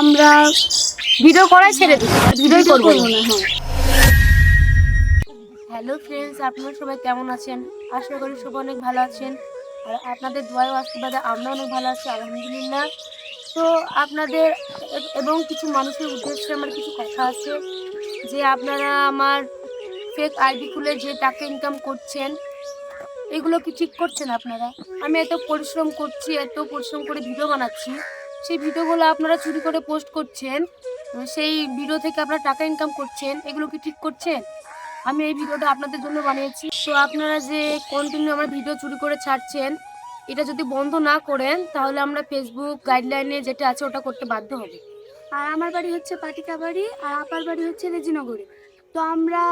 আমরা ভিডিও করাই ছেড়ে দিই ভিডিওই করব না হ্যাঁ। হ্যালো ফ্রেন্ডস আপনারা সবাই কেমন আছেন? আশা করি সবাই অনেক ভালো আছেন। আর আপনাদের দোয়া আশীর্বাদে আমরা অনেক ভালো আছি আলহামদুলিল্লাহ। তো আপনাদের এবং কিছু মানুষের উদ্দেশ্যে আমার কিছু কথা আছে যে আপনারা আমার ফেক আইডি খুলে যে টাকা ইনকাম করছেন এগুলো কি ঠিক করছেন আপনারা? আমি এত পরিশ্রম করছি এত পরিশ্রম করে ভিডিও বানাচ্ছি। সেই ভিডিওগুলো আপনারা চুরি করে পোস্ট করছেন সেই ভিডিও থেকে আপনারা টাকা ইনকাম করছেন, এগুলো কি ঠিক করছেন? আমি এই ভিডিওটা আপনাদের জন্য বানিয়েছি। তো আপনারা যে কন্টিনিউ আমার ভিডিও চুরি করে ছাড়ছেন, এটা যদি বন্ধ না করেন, তাহলে আমরা ফেসবুক গাইডলাইনে যেটা আছে ওটা করতে বাধ্য হব। আর আমার বাড়ি হচ্ছে পাটিকা বাড়ি আর আপার বাড়ি হচ্ছে রেজিনগরে। তো আমরা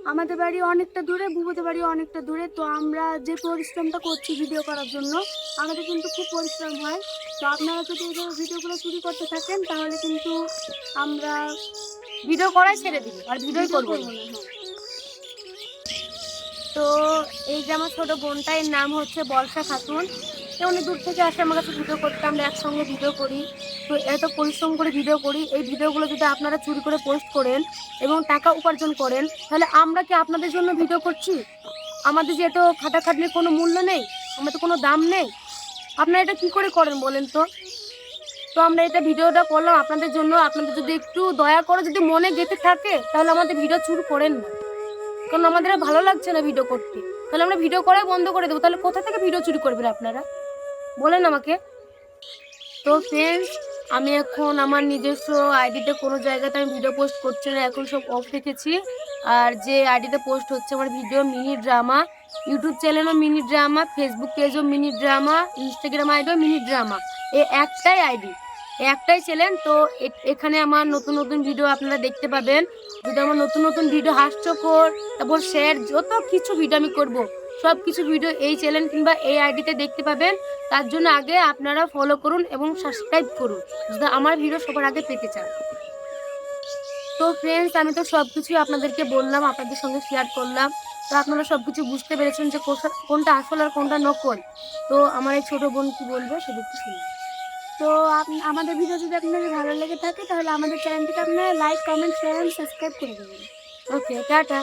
আমাদের বাড়ি অনেকটা দূরে বুবুদের বাড়ি অনেকটা দূরে। তো আমরা যে পরিশ্রমটা করছি ভিডিও করার জন্য আমাদের কিন্তু খুব পরিশ্রম হয়। তো আপনারা যদি ভিডিওগুলো চুরি করতে থাকেন তাহলে কিন্তু আমরা ভিডিও করাই ছেড়ে দিই আর ভিডিও করব হ্যাঁ। তো এই যে আমার ছোটো বোনটা এর নাম হচ্ছে বর্ষা খাতুন। অনেক দূর থেকে আসে, আমার কাছে ভিডিও করতে, আমরা একসঙ্গে ভিডিও করি। তো এত পরিশ্রম করে ভিডিও করি। এই ভিডিওগুলো যদি আপনারা চুরি করে পোস্ট করেন এবং টাকা উপার্জন করেন, তাহলে আমরা কি আপনাদের জন্য ভিডিও করছি? আমাদের যে এত খাটাখাটনির কোনো মূল্য নেই, আমাদের কোনো দাম নেই। আপনারা এটা কি করে করেন বলেন তো? তো আমরা এটা ভিডিওটা করলাম আপনাদের জন্য। আপনাদের যদি একটু দয়া করে যদি মনে গেঁথে থাকে, তাহলে আমাদের ভিডিও চুরি করেন না। কারণ আমাদের ভালো লাগছে না ভিডিও করতে। তাহলে আমরা ভিডিও করাই বন্ধ করে দেবো। তাহলে কোথা থেকে ভিডিও চুরি করবেন আপনারা? বলেন আমাকে। তো ফ্রেন্ডস আমি এখন আমার নিজস্ব আইডিতে কোনো জায়গাতে আমি ভিডিও পোস্ট করছি না, এখন সব অফ রেখেছি। আর যে আইডিতে পোস্ট হচ্ছে আমার ভিডিও মিনি ড্রামা ইউটিউব চ্যানেলও মিনি ড্রামা ফেসবুক পেজও মিনি ড্রামা ইনস্টাগ্রাম আইডিও মিনি ড্রামা এই একটাই আইডি একটাই চ্যানেল তো এ- এখানে আমার নতুন নতুন ভিডিও আপনারা দেখতে পাবেন। যদি আমার নতুন নতুন ভিডিও হাস্যকর তারপর শেয়ার যত কিছু ভিডিও আমি করব সব কিছু ভিডিও এই চ্যানেল কিংবা এই আইডিতে দেখতে পাবেন। তার জন্য আগে আপনারা ফলো করুন এবং সাবস্ক্রাইব করুন, যদি আমার ভিডিও সবার আগে পেতে চান। তো ফ্রেন্ডস আমি তো সব কিছুই আপনাদেরকে বললাম, আপনাদের সঙ্গে শেয়ার করলাম। তো আপনারা সব কিছু বুঝতে পেরেছেন যে কোনটা আসল আর কোনটা নকল। তো আমার এই ছোটো বোন কী বলব সেটা একটু শুনুন তো আমাদের ভিডিও যদি আপনাদের ভালো লেগে থাকে, তাহলে আমাদের চ্যানেলটিকে আপনারা লাইক কমেন্ট শেয়ার সাবস্ক্রাইব করে দেবেন। Okay tata.